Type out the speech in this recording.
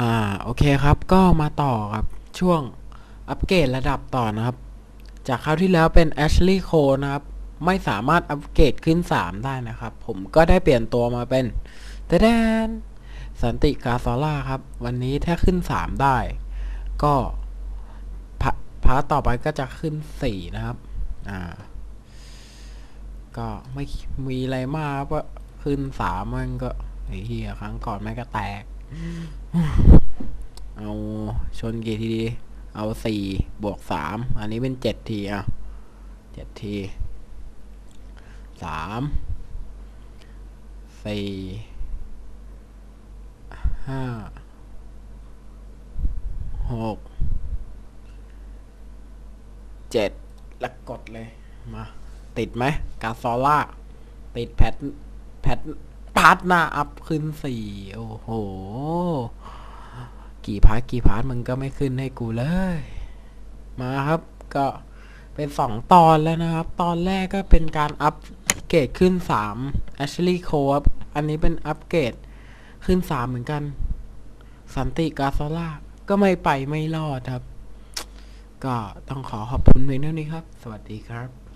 อ่าโอเคครับก็มาต่อครับช่วงอัปเกรดระดับต่อนะครับ จากคราวที่แล้วเป็น Ashley Cole นะครับ ไม่สามารถอัปเกรดขึ้น 3 ได้นะครับ ผมก็ได้เปลี่ยนตัวมาเป็นเตแดนสันติกาซอล่าครับ วันนี้ถ้าขึ้น 3 ได้ ก็พาพาร์ทต่อไปก็จะขึ้น 4 นะครับอ่าก็ไม่มีอะไรมากครับก็ขึ้น 3 มันก็ ไอ้เหี้ยครั้งก่อนแม่ก็แตก เอาชนกี่ทีดี เอาสี่บวกสามอันนี้เป็นเจ็ดทีอะเจ็ดทีสามสี่ห้าหกเจ็ดแล้วกดเลย มา ติดไหมกาซอล่า ติดแพทแพท พาร์ทหน้าอัพขึ้นสี่โอ้โห กี่พาร์ทกี่พาร์ทมึงก็ไม่ขึ้นให้กูเลย มาครับ ก็เป็นสองตอนแล้วนะครับ ตอนแรกก็เป็นการอัปเกรดขึ้นสาม Ashley Cole ครับอันนี้เป็นอัปเกรดขึ้นสามเหมือนกัน สันติกาซอล่าก็ไม่ไปไม่รอดครับ ก็ต้องขอขอบคุณเพียงเท่านี้ครับ สวัสดีครับ